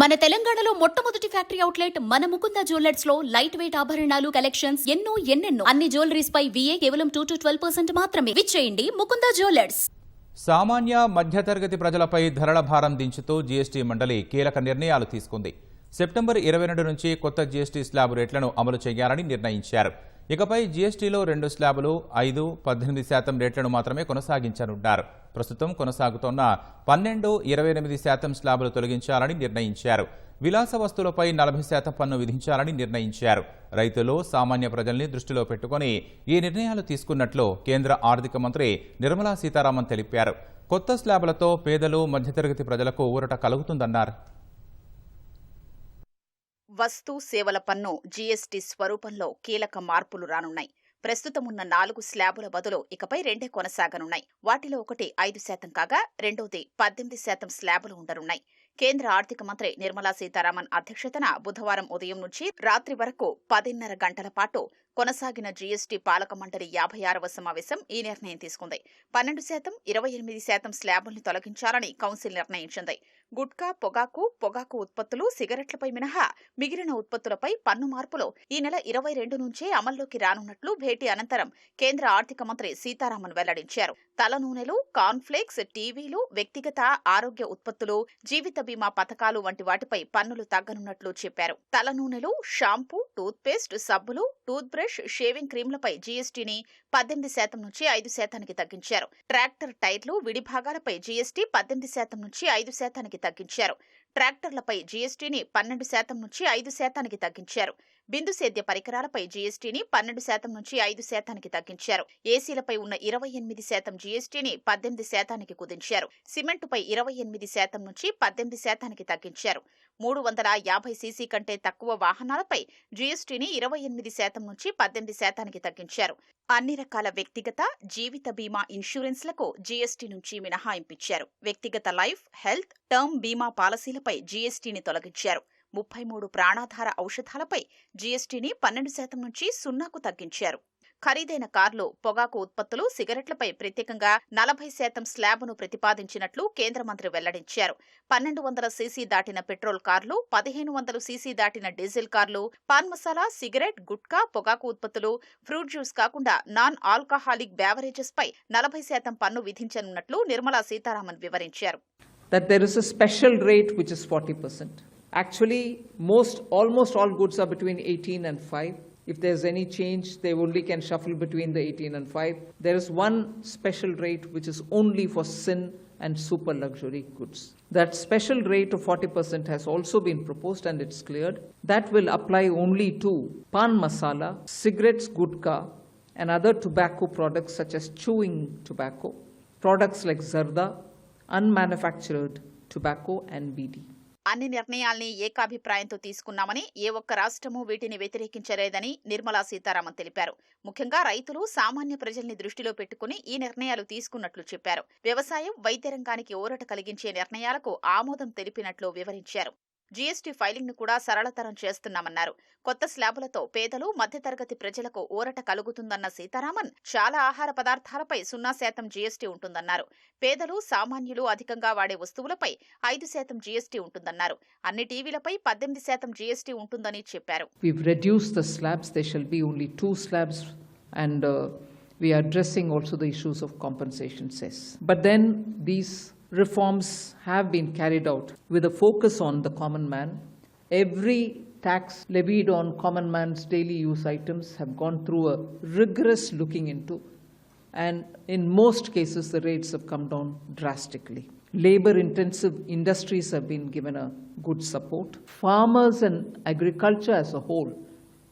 మన తెలంగాణలో మొట్టమొదటి ఫ్యాక్టరీ అవుట్లెట్ మన ముకుంద జ్యువెలర్స్లో లైట్ వెయిట్ ఆభరణాలు కలెక్షన్స్ ఎన్నో ఎన్నెన్నో. అన్ని జ్యువెలరీస్ పై విఏ కేవలం టూ టు ట్వెల్వ్ పర్సెంట్ మాత్రమే. విచ్చేయండి ముకుంద జ్యువెలర్స్. సామాన్య మధ్యతరగతి ప్రజలపై ధరల భారం దించుతూ జీఎస్టీ మండలి కీలక నిర్ణయాలు తీసుకుంది. సెప్టెంబర్ ఇరవై రెండు నుంచి కొత్త జీఎస్టీ స్లాబ్ రేట్లను అమలు చేయాలని నిర్ణయించారు. ఇకపై జీఎస్టీలో రెండు స్లాబులు ఐదు పద్దెనిమిది శాతం రేట్లను మాత్రమే కొనసాగించనున్నారు. ప్రస్తుతం కొనసాగుతోన్న పన్నెండు ఇరవై ఎనిమిది శాతం స్లాబులు తొలగించాలని నిర్ణయించారు. విలాస వస్తువులపై నలభై శాతం పన్ను విధించాలని నిర్ణయించారు. రైతులు సామాన్య ప్రజల్ని దృష్టిలో పెట్టుకుని ఈ నిర్ణయాలు తీసుకున్నట్లు కేంద్ర ఆర్థిక మంత్రి నిర్మలా సీతారామన్ తెలిపారు. కొత్త స్లాబులతో పేదలు మధ్యతరగతి ప్రజలకు ఊరట కలుగుతుందన్నారు. వస్తు సేవల పన్ను జీఎస్టీ స్వరూపంలో కీలక మార్పులు రానున్నాయి. ప్రస్తుతం ఉన్న నాలుగు స్లాబుల బదులు ఇకపై రెండే కొనసాగనున్నాయి. వాటిలో ఒకటి ఐదు శాతం కాగా రెండోది పద్దెనిమిది శాతం స్లాబులు ఉండనున్నాయి. కేంద్ర ఆర్థిక మంత్రి నిర్మలా సీతారామన్ అధ్యక్షతన బుధవారం ఉదయం నుంచి రాత్రి వరకు పదిన్నర గంటల పాటు కొనసాగిన జీఎస్టీ పాలక మండలి యాభై ఆరవ సమావేశం ఈ నిర్ణయం తీసుకుంది. పన్నెండు శాతం ఇరవై ఎనిమిది శాతం స్లాబుల్ని తొలగించాలని కౌన్సిల్ నిర్ణయించింది. గుట్కా పొగాకు పొగాకు ఉత్పత్తులు సిగరెట్లపై మినహా మిగిలిన ఉత్పత్తులపై పన్ను మార్పులు ఈ నెల ఇరవై రెండు నుంచే అమల్లోకి రానున్నట్లు భేటీ అనంతరం కేంద్ర ఆర్థిక మంత్రి సీతారామన్ వెల్లడించారు. తల నూనెలు కార్న్ఫ్లేక్స్ టీవీలు వ్యక్తిగత ఆరోగ్య ఉత్పత్తులు జీవిత బీమా పథకాలు వంటి వాటిపై పన్నులు తగ్గనున్నట్లు చెప్పారు. తల నూనెలు షాంపూ టూత్ పేస్ట్ సబ్బులు టూత్ బ్రష్ షేవింగ్ క్రీమ్లపై జీఎస్టీని పద్దెనిమిది శాతం నుంచి ఐదు శాతానికి తగ్గించారు. ట్రాక్టర్ టైర్లు విడి భాగాలపై జీఎస్టీ పద్దెనిమిది శాతం నుంచి ఐదు శాతానికి తగ్గించారు. ట్రాక్టర్లపై జీఎస్టీని పన్నెండు శాతం నుంచి ఐదు శాతానికి తగ్గించారు. బిందు సేద్య పరికరాలపై జీఎస్టీని పన్నెండు శాతం నుంచి ఐదు శాతానికి తగ్గించారు. ఏసీలపై ఉన్న ఇరవై ఎనిమిది శాతం జీఎస్టీని పద్దెనిమిది శాతానికి కుదించారు. సిమెంటుపై ఇరవై ఎనిమిది శాతం నుంచి పద్దెనిమిది శాతానికి తగ్గించారు. మూడు వందల యాభై సీసీ కంటే తక్కువ వాహనాలపై జీఎస్టీని ఇరవై ఎనిమిది శాతం నుంచి పద్దెనిమిది శాతానికి తగ్గించారు. అన్ని రకాల వ్యక్తిగత జీవిత బీమా ఇన్సూరెన్స్లకు జీఎస్టీ నుంచి మినహాయింపిచ్చారు వ్యక్తిగత లైఫ్ హెల్త్ టర్మ్ బీమా పాలసీలపై జీఎస్టీని తొలగించారు. ముప్పై మూడు ప్రాణాధార ఔషధాలపై జీఎస్టీని పన్నెండు శాతం నుంచి సున్నాకు తగ్గించారు. ఖరీదైన కార్లు పొగాకు ఉత్పత్తులు సిగరెట్లపై ప్రత్యేకంగా నలభై శాతం స్లాబ్ను ప్రతిపాదించినట్లు కేంద్ర మంత్రి వెల్లడించారు. పన్నెండు వందల సీసీ దాటిన పెట్రోల్ కార్లు పదిహేను వందల సీసీ దాటిన డీజిల్ కార్లు పాన్ మసాలా సిగరెట్ గుట్కా పొగాకు ఉత్పత్తులు ఫ్రూట్ జ్యూస్ కాకుండా నాన్ ఆల్కహాలిక్ బ్యావరేజెస్ పై నలభై శాతం పన్ను విధించనున్నట్లు నిర్మలా సీతారామన్ వివరించారు. That there is a special rate which is 40%. Actually, most, almost all goods are between 18 and 5. If there's any change, they only can shuffle between the 18 and 5. There is one special rate which is only for sin and super luxury goods. That special rate of 40% has also been proposed and it's cleared. That will apply only to pan masala, cigarettes, gutka, and other tobacco products such as chewing tobacco, products like zarda, unmanufactured tobacco, and BD. అన్ని నిర్ణయాల్ని ఏకాభిప్రాయంతో తీసుకున్నామని ఏ ఒక్క రాష్ట్రమూ వీటిని వ్యతిరేకించలేదని నిర్మలా సీతారామన్ తెలిపారు. ముఖ్యంగా రైతులు సామాన్య ప్రజల్ని దృష్టిలో పెట్టుకుని ఈ నిర్ణయాలు తీసుకున్నట్లు చెప్పారు. వ్యవసాయం వైద్య రంగానికి ఊరట కలిగించే నిర్ణయాలకు ఆమోదం తెలిపినట్లు వివరించారు. జీఎస్టీ ఫైలింగ్ను కూడా సరళతరం చేస్తున్నామన్నారు. కొత్త స్లాబులతో పేదలు మధ్యతరగతి ప్రజలకు ఊరట కలుగుతుందన్న సీతారామన్ చాలా ఆహార పదార్థాలపై సున్నా శాతం జీఎస్టీ ఉంటుందన్నారు. పేదలు సామాన్యులు అధికంగా వాడే వస్తువులపై ఐదు శాతం జీఎస్టీ ఉంటుందన్నారు. అన్ని టీవీలపై పద్దెనిమిది శాతం జీఎస్టీ ఉంటుందని చెప్పారు. And uh, we are addressing also the issues of compensation cess. But then these reforms have been carried out with a focus on the common man. Every tax levied on common man's daily use items have gone through a rigorous looking into, and in most cases, the rates have come down drastically. Labor intensive industries have been given a good support. Farmers and agriculture as a whole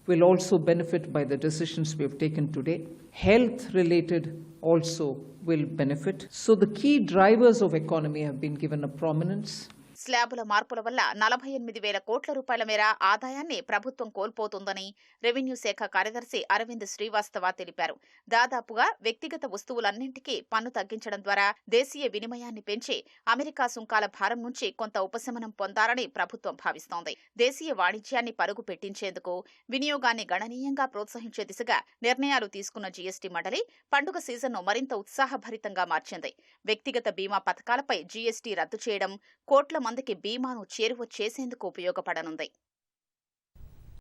will also benefit by the decisions we have taken today. Health related also will benefit. So the key drivers of economy have been given a prominence. స్లాబుల మార్పుల వల్ల నలభై ఎనిమిది వేల కోట్ల రూపాయల మేర ఆదాయాన్ని ప్రభుత్వం కోల్పోతుందని రెవెన్యూ శాఖ కార్యదర్శి అరవింద్ శ్రీవాస్తవ తెలిపారు. దాదాపుగా వ్యక్తిగత వస్తువులన్నింటికీ పన్ను తగ్గించడం ద్వారా దేశీయ వినిమయాన్ని పెంచి అమెరికా సుంకాల భారం నుంచి కొంత ఉపశమనం పొందాలని ప్రభుత్వం భావిస్తోంది. దేశీయ వాణిజ్యాన్ని పరుగు పెట్టించేందుకు వినియోగాన్ని గణనీయంగా ప్రోత్సహించే దిశగా నిర్ణయాలు తీసుకున్న జీఎస్టీ మండలి పండుగ సీజన్ను మరింత ఉత్సాహభరితంగా మార్చింది. వ్యక్తిగత బీమా పథకాలపై జీఎస్టీ రద్దు చేయడం కోట్ల మంది మందికి బీమాను చేరువ చేసేందుకు ఉపయోగపడనుంది.